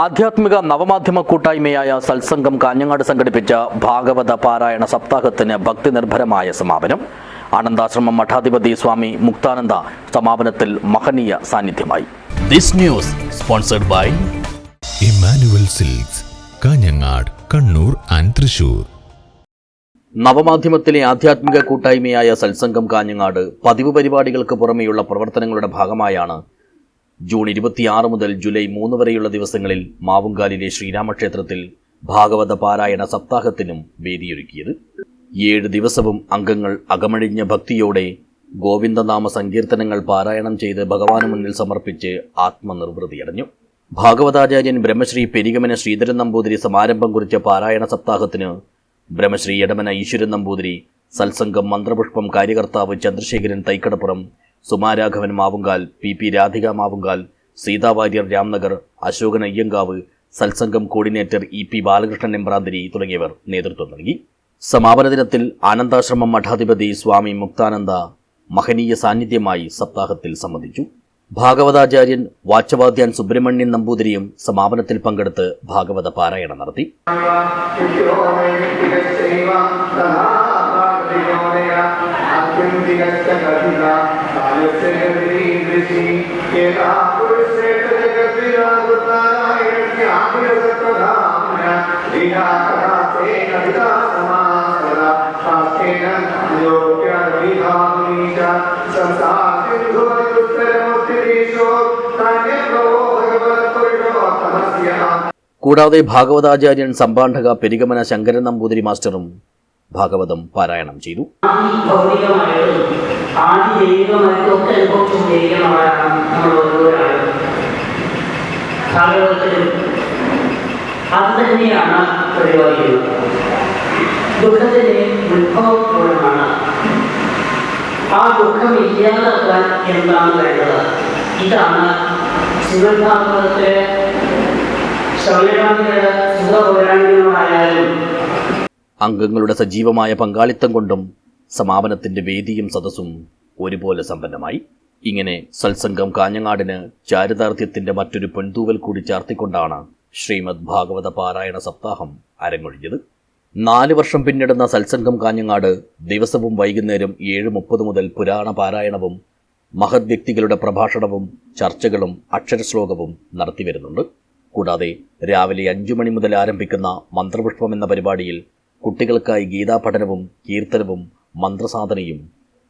ആധ്യാത്മിക നവമാധ്യമ കൂട്ടായ്മയായ സത്സംഗം കാഞ്ഞങ്ങാട് സംഘടിപ്പിച്ച ഭാഗവത പാരായണ സപ്താഹത്തിന് ഭക്തി നിർഭരമായ സമാപനം. ആനന്ദാശ്രമം മഠാധിപതി സ്വാമി മുക്താനന്ദ സമാപനത്തിൽ മഹനീയ സാന്നിധ്യമായി. This news sponsored by Emmanuel silks Kanhangad Kannur and Thrissur. നവമാധ്യമത്തിലെ ആധ്യാത്മിക കൂട്ടായ്മയായ സത്സംഗം കാഞ്ഞങ്ങാട് പതിവ് പരിപാടികൾക്ക് പുറമെയുള്ള പ്രവർത്തനങ്ങളുടെ ഭാഗമായാണ് ജൂൺ ഇരുപത്തിയാറ് മുതൽ ജൂലൈ മൂന്ന് വരെയുള്ള ദിവസങ്ങളിൽ മാവുങ്കാലിലെ ശ്രീരാമക്ഷേത്രത്തിൽ ഭാഗവത പാരായണ സപ്താഹത്തിനും വേദിയൊരുക്കിയത്. ഏഴ് ദിവസവും അംഗങ്ങൾ അകമഴിഞ്ഞ ഭക്തിയോടെ ഗോവിന്ദനാമ സങ്കീർത്തനങ്ങൾ പാരായണം ചെയ്ത് ഭഗവാന് മുന്നിൽ സമർപ്പിച്ച് ആത്മനിർവൃതിയടഞ്ഞു ഭാഗവതാചാര്യൻ ബ്രഹ്മശ്രീ പെരികമന ശ്രീധരൻ നമ്പൂതിരി സമാരംഭം കുറിച്ച പാരായണ സപ്താഹത്തിന് ബ്രഹ്മശ്രീ എടമന ഈശ്വരൻ നമ്പൂതിരി സത്സംഗം മന്ത്രപുഷ്പം കാര്യകർത്താവ് Chandrasekharan Thaikkadappuram Sumaraghavan Mavungal P P Radhika Mavungal Seethawarrier Ramnagar Ashokan Ayyankavu Satsangam coordinator E P Balakrishnan Embranthiri തുടങ്ങിയവർ നേതൃത്വം നൽകി. സമാപന ദിനത്തിൽ ആനന്ദാശ്രമം മഠാധിപതി സ്വാമി മുക്താനന്ദ മഹനീയ സാന്നിധ്യമായി സപ്താഹത്തിൽ സംബന്ധിച്ചു. ഭാഗവതാചാര്യൻ വാച്ചവാദ്യാൻ സുബ്രഹ്മണ്യൻ നമ്പൂതിരിയും സമാപനത്തിൽ പങ്കെടുത്ത് ഭാഗവത പാരായണം നടത്തി. കൂടാതെ ഭാഗവതാചാര്യൻ സമ്പാണ്ഡക പെരികമന ശങ്കരൻ നമ്പൂതിരി മാസ്റ്ററും ഭാഗവതം പാരായണം ചെയ്തു. ആദി അത് തന്നെയാണ് പരിപാലിക്കുന്നത് ദുഃഖത്തിന്റെ ഉത്ഭവമാണ് ആ ദുഃഖം ഇല്ലാതാക്കാൻ എന്താണ് വേണ്ടത്? ഇതാണ് സുഖപൗരാണികമായാലും അംഗങ്ങളുടെ സജീവമായ പങ്കാളിത്തം കൊണ്ടും സമാപനത്തിന്റെ വേദിയും സദസ്സും ഒരുപോലെ സമ്പന്നമായി. ഇങ്ങനെ സത്സംഗം കാഞ്ഞങ്ങാടിന് ചാരിതാർത്ഥ്യത്തിന്റെ മറ്റൊരു പെൺതൂവൽ കൂടി ചാർത്തിക്കൊണ്ടാണ് ശ്രീമദ് ഭാഗവത പാരായണ സപ്താഹം അരങ്ങൊഴിഞ്ഞത്. നാല് വർഷം പിന്നിടുന്ന സത്സംഗം കാഞ്ഞങ്ങാട് ദിവസവും വൈകുന്നേരം ഏഴ് മുപ്പത് മുതൽ പുരാണ പാരായണവും മഹത് വ്യക്തികളുടെ പ്രഭാഷണവും ചർച്ചകളും അക്ഷരശ്ലോകവും നടത്തിവരുന്നുണ്ട്. കൂടാതെ രാവിലെ അഞ്ചു മണി മുതൽ ആരംഭിക്കുന്ന മന്ത്രപുഷ്പം എന്ന പരിപാടിയിൽ കുട്ടികൾക്കായി ഗീതാ പഠനവും കീർത്തനവും മന്ത്രസാധനയും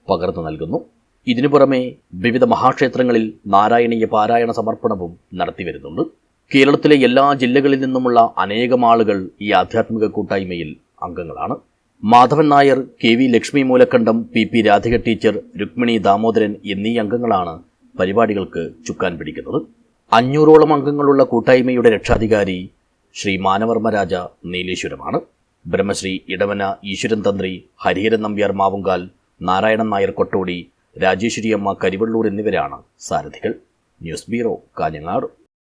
പകർന്നു നൽകുന്നു. ഇതിനു പുറമെ വിവിധ മഹാക്ഷേത്രങ്ങളിൽ നാരായണീയ പാരായണ സമർപ്പണവും നടത്തിവരുന്നുണ്ട്. കേരളത്തിലെ എല്ലാ ജില്ലകളിൽ നിന്നുമുള്ള അനേകം ആളുകൾ ഈ ആധ്യാത്മിക കൂട്ടായ്മയിൽ അംഗങ്ങളാണ്. Madhavan Nair K V Lakshmi Moolakkandam P P Radhika teacher Rukmini Damodaran എന്നീ അംഗങ്ങളാണ് പരിപാടികൾക്ക് ചുക്കാൻ പിടിക്കുന്നത്. അഞ്ഞൂറോളം അംഗങ്ങളുള്ള കൂട്ടായ്മയുടെ രക്ഷാധികാരി ശ്രീ മാനവർമ്മരാജ നീലേശ്വരമാണ്. ബ്രഹ്മശ്രീ ഇടവന ഈശ്വരൻ തന്ത്രി ഹരിഹരൻ നമ്പ്യാർ മാവുങ്കാൽ നാരായണൻ നായർ കൊട്ടോടി രാജേശ്വരിയമ്മ കരിവള്ളൂർ എന്നിവരാണ് സാരഥികൾ. News bureau Kanhangad.